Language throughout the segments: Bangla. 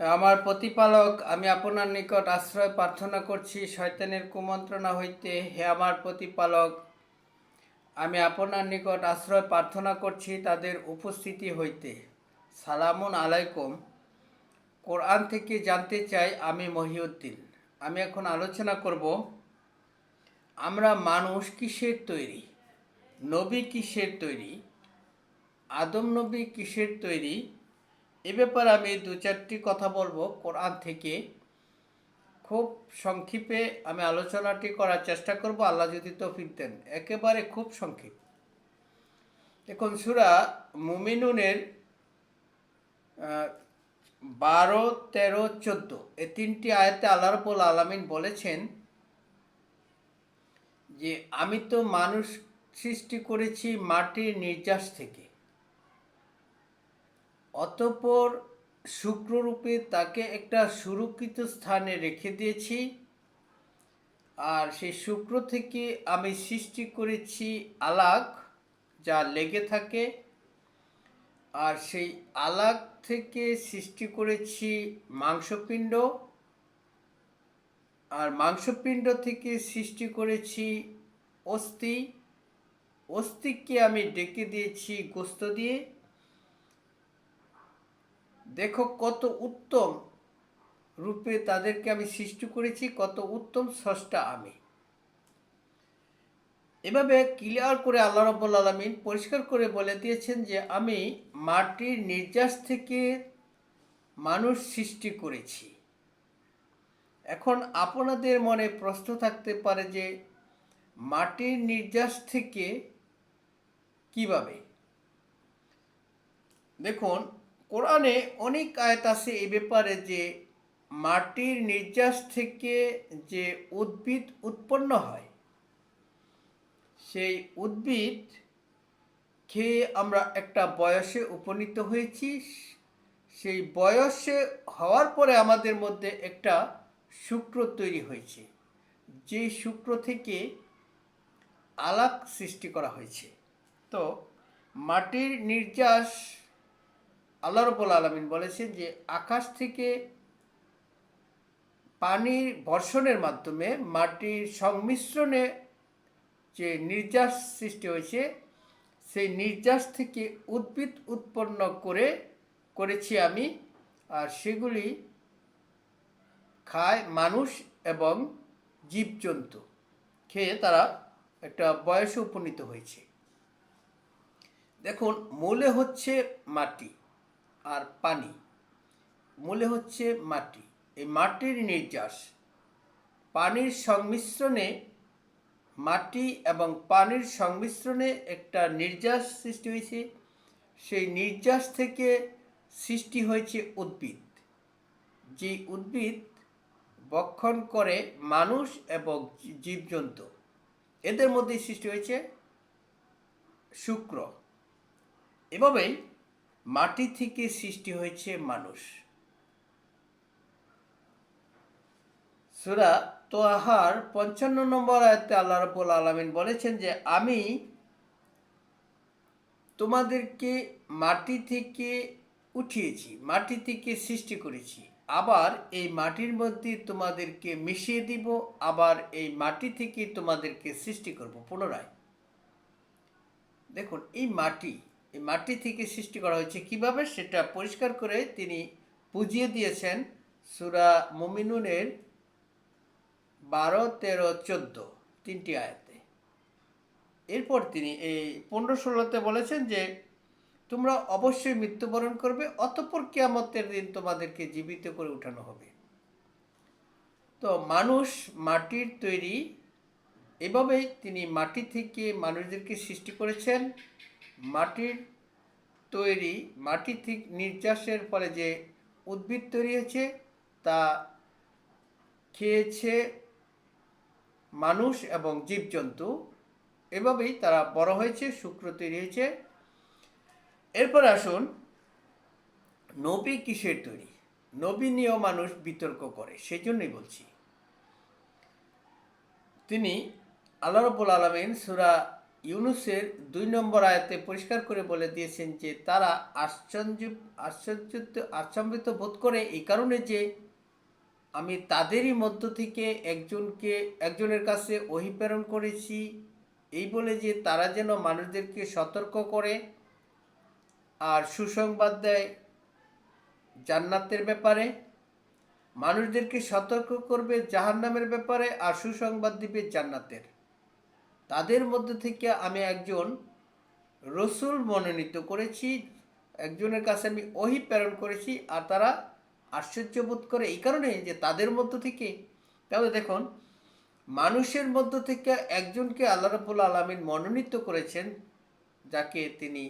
আমার প্রতিপালক, আমি আপনার নিকট আশ্রয় প্রার্থনা করছি, শয়তানের কুমন্ত্রণা হইতে হে আমার প্রতিপালক, আমি আপনার নিকট আশ্রয় প্রার্থনা করছি তাদের উপস্থিতি হইতে। সালামুন আলাইকুম। কোরআন থেকে জানতে চাই আমি মহিউদ্দিন। আমি এখন আলোচনা করব, আমরা মানুষ কিসের তৈরি? নবী কিসের তৈরি? আদম নবী কিসের তৈরি? এ ব্যাপারে আমি দু চারটি কথা বলব কোরআন থেকে। খুব সংক্ষেপে আমি আলোচনাটি করার চেষ্টা করব, আল্লাহ যদি তৌফিক দেন। একেবারে খুব সংক্ষেপ। দেখুন, সুরা মুমিনুনের বারো, তেরো, চোদ্দ, এই তিনটি আয়াতে আল্লাহ রবুল আলমিন বলেছেন যে, আমি তো মানুষ সৃষ্টি করেছি মাটির নির্যাস থেকে। অতঃপর শুক্ররূপে তাকে একটা সুরক্ষিত স্থানে রেখে দিয়েছি। আর সেই শুক্র থেকে আমি সৃষ্টি করেছি আলাক যা লেগে থাকে। আর সেই আলাক থেকে সৃষ্টি করেছি মাংসপিণ্ড। আর মাংসপিণ্ড থেকে সৃষ্টি করেছি অস্থি। অস্থিকে আমি ডেকে দিয়েছি গোস্ত দিয়ে। দেখো কত উত্তম রূপে তাদেরকে আমি সৃষ্টি করেছি, কত উত্তম স্রষ্টা আমি। এভাবে ক্লিয়ার করে আল্লাহ রব্বুল আলমিন পরিষ্কার করে বলে দিয়েছেন যে, আমি মাটির নির্যাস থেকে মানুষ সৃষ্টি করেছি। এখন আপনাদের মনে প্রশ্ন থাকতে পারে যে, মাটির নির্যাস থেকে কীভাবে? দেখুন কোরআনে অনেক আয়াত আছে এ ব্যাপারে যে মাটির নির্যাস থেকে যে উদ্ভিদ উৎপন্ন হয়, সেই উদ্ভিদ খেয়ে আমরা একটা বয়সে উপনীত হয়েছি। সেই বয়সে হওয়ার পরে আমাদের মধ্যে একটা শুক্র তৈরি হয়েছে, যে শুক্র থেকে আলাক সৃষ্টি করা হয়েছে। তো মাটির নির্যাস আল্লাহ রবুল আলমিন বলেছেন যে, আকাশ থেকে পানির বর্ষণের মাধ্যমে মাটির সংমিশ্রণে যে নির্যাস সৃষ্টি হয়েছে, সেই নির্যাস থেকে উদ্ভিদ উৎপন্ন করে, করেছি আমি, আর সেগুলি খায় মানুষ এবং জীবজন্তু। খেয়ে তারা একটা বয়সে উপনীত হয়েছে। দেখুন, মূলে হচ্ছে মাটি। আর পানি। মূলে হচ্ছে মাটি। এই মাটির নির্যাস, পানির সংমিশ্রণে মাটি এবং পানির সংমিশ্রণে একটা নির্যাস সৃষ্টি হয়েছে। সেই নির্যাস থেকে সৃষ্টি হয়েছে উদ্ভিদ। যে উদ্ভিদ বক্ষণ করে মানুষ এবং জীবজন্তু। এদের মধ্যে সৃষ্টি হয়েছে শুক্র। এভাবেই মাটি থেকে সৃষ্টি হয়েছে মানুষ। সুরা তোহার পঞ্চান্ন নম্বর আয়তে আল্লাহ রবুল আলমিন বলেছেন যে, আমি তোমাদেরকে মাটি থেকে উঠিয়েছি, মাটি থেকে সৃষ্টি করেছি। আবার এই মাটির মধ্যে তোমাদেরকে মিশিয়ে দিব, আবার এই মাটি থেকে তোমাদেরকে সৃষ্টি করব পুনরায়। দেখুন, এই মাটি এই মাটি থেকে সৃষ্টি করা হয়েছে কীভাবে সেটা পরিষ্কার করে তিনি বুঝিয়ে দিয়েছেন সুরা মুমিনুনের বারো, তেরো, চোদ্দ তিনটি আয়াতে। এরপর তিনি এই পনেরো, ষোলোতে বলেছেন যে, তোমরা অবশ্যই মৃত্যুবরণ করবে, অতঃপর কিয়ামতের দিন তোমাদেরকে জীবিত করে উঠানো হবে। তো মানুষ মাটির তৈরি এভাবেই তিনি মাটি থেকে মানুষদেরকে সৃষ্টি করেছেন। মাটির তৈরি, মাটি থেকে নির্যাসের ফলে যে উদ্ভিদ তৈরি হয়েছে, তা খেয়েছে মানুষ এবং জীবজন্তু। এভাবেই তারা বড় হয়েছে, শুক্র তৈরি হয়েছে। এরপর আসুন, নবী কিসের তৈরি? নবী মানুষ বিতর্ক করে সেই জন্যই বলছি। তিনি আল্লাহ রবুল আলমিন সুরা ইউনুসের দুই নম্বর আয়াতে পরিষ্কার করে বলে দিয়েছেন যে তারা আশ্চর্য আশ্চর্য আশ্চর্যিত বোধ করে এই কারণে যে আমি তাদেরই মধ্য থেকে একজনকে, একজনের কাছে ওহি প্রেরণ করেছি। এই বলে যে তারা যেন মানুষদেরকে সতর্ক করে আর সুসংবাদ দেয় জান্নাতের ব্যাপারে। মানুষদেরকে সতর্ক করবে জাহান্নামের ব্যাপারে আর সুসংবাদ দিবে জান্নাতের। তাদের মধ্যে থেকে আমি একজন রসুল মনোনীত করেছি, একজনের কাছে আমি ওহি প্রেরণ করেছি আর তারা আশ্চর্য বোধ করে এই কারণে যে তাদের মধ্য থেকে। তাহলে দেখুন, মানুষের মধ্য থেকে একজনকে আল্লাহ রবুল আলমিন মনোনীত করেছেন, যাকে তিনি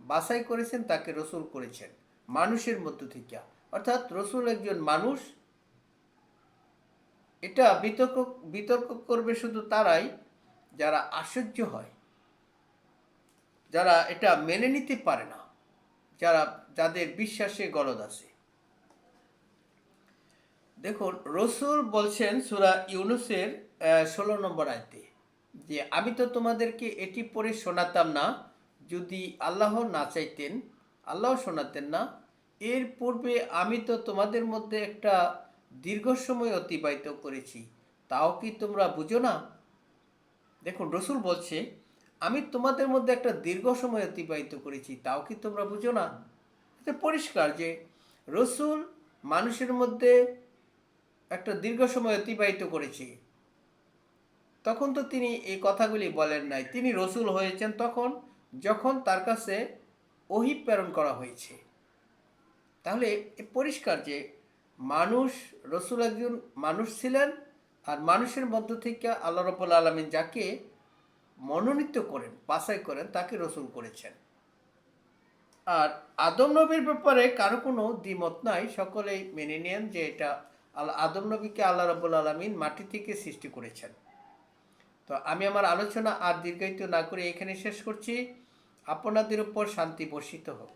বাছাই করেছেন, তাকে রসুল করেছেন মানুষের মধ্য থেকে। অর্থাৎ রসুল একজন মানুষ, এটা বিতর্ক বিতর্ক করবে শুধু তারাই যারা আশ্চর্য হয়, যারা এটা মেনে নিতে পারে না, যারা যাদের বিশ্বাসে গলদ আছে। দেখুন, রসুল বলছেন সুরা ইউনুসের ষোলো নম্বর আয়তে যে, আমি তো তোমাদেরকে এটি পড়ে শোনাতাম না, যদি আল্লাহ না চাইতেন, আল্লাহ শোনাতেন না। এর পূর্বে আমি তো তোমাদের মধ্যে একটা দীর্ঘ সময় অতিবাহিত করেছি, তাও কি তোমরা বুঝো না? দেখুন, রসুল বলছে, আমি তোমাদের মধ্যে একটা দীর্ঘ সময় অতিবাহিত করেছি, তাও কি তোমরা বুঝো না? এটা পরিষ্কার যে রসুল মানুষের মধ্যে একটা দীর্ঘ সময় অতিবাহিত করেছি। তখন তো তিনি এই কথাগুলি বলেন নাই। তিনি রসুল হয়েছেন তখন, যখন তার কাছে ওহি প্রেরণ করা হয়েছে। তাহলে পরিষ্কার যে মানুষ, রসুল একজন মানুষ ছিলেন আর মানুষের মধ্য থেকে আল্লাহ রবুল আলমিন যাকে মনোনীত করেন, বাছাই করেন, তাকে রসুল করেছেন। আর আদম নবীর ব্যাপারে কারও কোনো দ্বিমত নাই, সকলেই মেনে নেন যে এটা আদম নবীকে আল্লাহ রবুল আলমিন মাটি থেকে সৃষ্টি করেছেন। তো আমি আমার আলোচনা আর দীর্ঘায়িত না করে এখানে শেষ করছি। আপনাদের উপর শান্তি বর্ষিত হোক।